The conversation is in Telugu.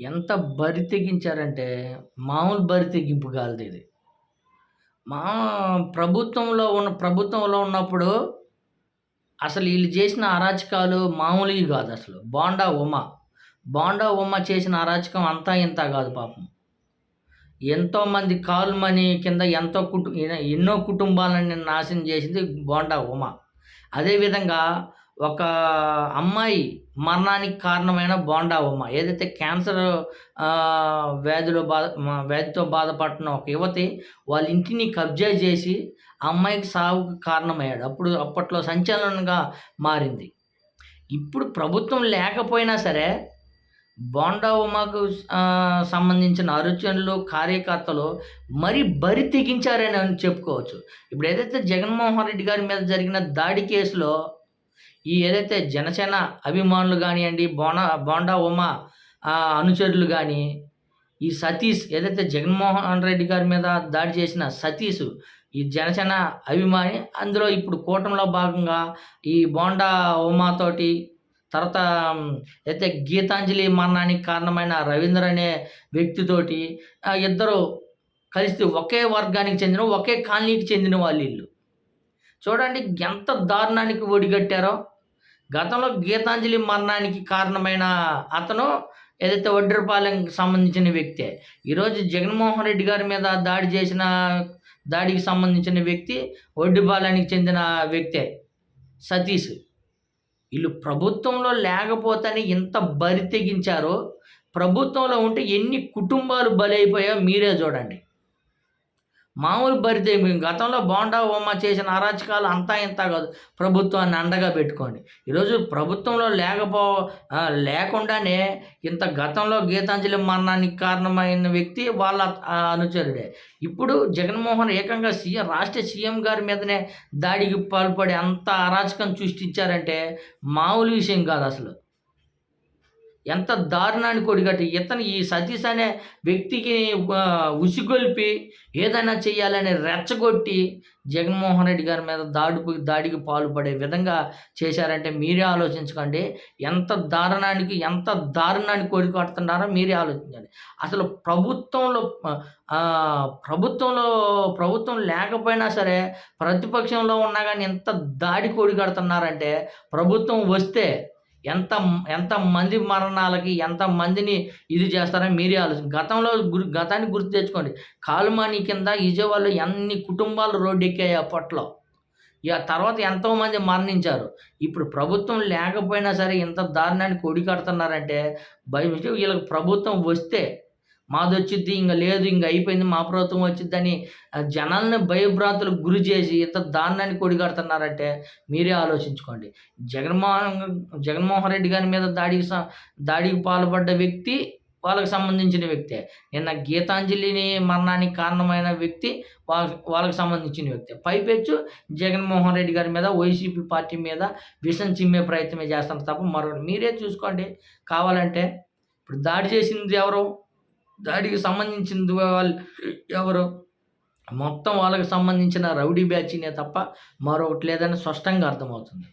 ఎంత బరి తెగించారంటే మామూలు బరి తెగింపు కాదు ఇది. మా ప్రభుత్వంలో ఉన్న ప్రభుత్వంలో ఉన్నప్పుడు అసలు వీళ్ళు చేసిన అరాచకాలు మామూలువి కాదు అసలు. బాండా ఉమ. బాండా ఉమ చేసిన అరాచకం అంతా ఇంత కాదు పాపం. ఎంతోమంది కాలు మనీ కింద ఎంతో కుటు ఎన్నో కుటుంబాలని నాశనం చేసింది బోండా ఉమ. అదేవిధంగా ఒక అమ్మాయి మరణానికి కారణమైన బోండా ఉమ్మ ఏదైతే క్యాన్సర్ వ్యాధిలో బాధ వ్యాధితో బాధపడుతున్న ఒక యువతి వాళ్ళ ఇంటిని కబ్జా చేసి ఆ అమ్మాయికి సావుకు కారణమయ్యాడు. అప్పుడు అప్పట్లో సంచలనంగా మారింది. ఇప్పుడు ప్రభుత్వం లేకపోయినా సరే బోండా ఉమాకు సంబంధించిన అరుచనులు కార్యకర్తలు మరి బరి తెగించారని చెప్పుకోవచ్చు. ఇప్పుడు ఏదైతే జగన్మోహన్ రెడ్డి గారి మీద జరిగిన దాడి కేసులో ఈ ఏదైతే జనసేన అభిమానులు కానివ్వండి బోనా బోండా ఉమా అనుచరులు కానీ ఈ సతీష్ ఏదైతే జగన్మోహన్ రెడ్డి గారి మీద దాడి చేసిన సతీష్ ఈ జనసేన అభిమాని అందులో ఇప్పుడు కూటమిలో భాగంగా ఈ బోండా ఉమాతోటి తర్వాత అయితే గీతాంజలి మరణానికి కారణమైన రవీంద్ర అనే వ్యక్తితోటి ఇద్దరు కలిసి ఒకే వర్గానికి చెందిన ఒకే కాలనీకి చెందిన వాళ్ళు వీళ్ళు చూడండి ఎంత దారుణానికి ఒడిగట్టారో. గతంలో గీతాంజలి మరణానికి కారణమైన అతను ఏదైతే వడ్రపాలెంకి సంబంధించిన వ్యక్తే ఈరోజు జగన్మోహన్ రెడ్డి గారి మీద దాడి చేసిన దాడికి సంబంధించిన వ్యక్తి వడ్డిపాలెనికి చెందిన వ్యక్తే సతీష్. వీళ్ళు ప్రభుత్వంలో లేకపోతేనే ఇంత బరి తెగించారో ప్రభుత్వంలో ఉంటే ఎన్ని కుటుంబాలు బలైపోయా మీరే చూడండి. మామూలు బరితే గతంలో బోండా ఓమా చేసిన అరాచకాలు అంతా ఇంత కాదు. ప్రభుత్వాన్ని అండగా పెట్టుకోండి. ఈరోజు ప్రభుత్వంలో లేకపో లేకుండానే ఇంత గతంలో గీతాంజలి మరణానికి కారణమైన వ్యక్తి వాళ్ళ అనుచరుడే. ఇప్పుడు జగన్మోహన్ ఏకంగా సీఎం రాష్ట్ర సీఎం గారి మీదనే దాడికి పాల్పడి అంత అరాచకం సృష్టించారంటే మామూలు విషయం కాదు అసలు. ఎంత దారుణానికి ఒడిగట్టు ఇతను ఈ సతీష్ అనే వ్యక్తికి ఉసిగొల్పి ఏదైనా చేయాలని రెచ్చగొట్టి జగన్మోహన్ రెడ్డి గారి మీద దాడి దాడికి పాల్పడే విధంగా చేశారంటే మీరే ఆలోచించకండి. ఎంత దారుణానికి ఎంత దారుణానికి కొడుకొడుతున్నారో మీరే ఆలోచించండి. అసలు ప్రభుత్వంలో ప్రభుత్వంలో ప్రభుత్వం లేకపోయినా సరే ప్రతిపక్షంలో ఉన్నా కానీ ఎంత దాడి కొడిగడుతున్నారంటే ప్రభుత్వం వస్తే ఎంత ఎంత మంది మరణాలకి ఎంత మందిని ఇది చేస్తారని మీరే ఆలోచన గతంలో గురి గతాన్ని గుర్తు తెచ్చుకోండి. కాలుమాని కింద విజయవాడలో ఎన్ని కుటుంబాలు రోడ్డెక్కాయి అప్పట్లో? ఇక తర్వాత ఎంతోమంది మరణించారు. ఇప్పుడు ప్రభుత్వం లేకపోయినా సరే ఇంత దారుణాన్ని కొడి కడుతున్నారంటే భయం వీళ్ళకి ప్రభుత్వం వస్తే మాది వచ్చింది ఇంకా లేదు ఇంకా అయిపోయింది మా ప్రభుత్వం వచ్చిద్దని జనాల్ని భయభ్రాంతులకు గురి చేసి ఇంత దారుణాన్ని కొడిగడుతున్నారంటే మీరే ఆలోచించుకోండి. జగన్మోహన్ జగన్మోహన్ రెడ్డి గారి మీద దాడికి దాడికి పాల్పడ్డ వ్యక్తి వాళ్ళకి సంబంధించిన వ్యక్తే. నిన్న గీతాంజలిని మరణానికి కారణమైన వ్యక్తి వాళ్ళ వాళ్ళకి సంబంధించిన వ్యక్తి. పైపెచ్చు జగన్మోహన్ రెడ్డి గారి మీద వైసీపీ పార్టీ మీద విషం చిమ్మే ప్రయత్నమే చేస్తారు తప్ప మరొకటి. మీరే చూసుకోండి. కావాలంటే ఇప్పుడు దాడి చేసింది ఎవరు? దాడికి సంబంధించిన వాళ్ళు ఎవరు? మొత్తం వాళ్ళకి సంబంధించిన రౌడీ బ్యాచ్నే తప్ప మరొకటి లేదని స్పష్టంగా అర్థమవుతుంది.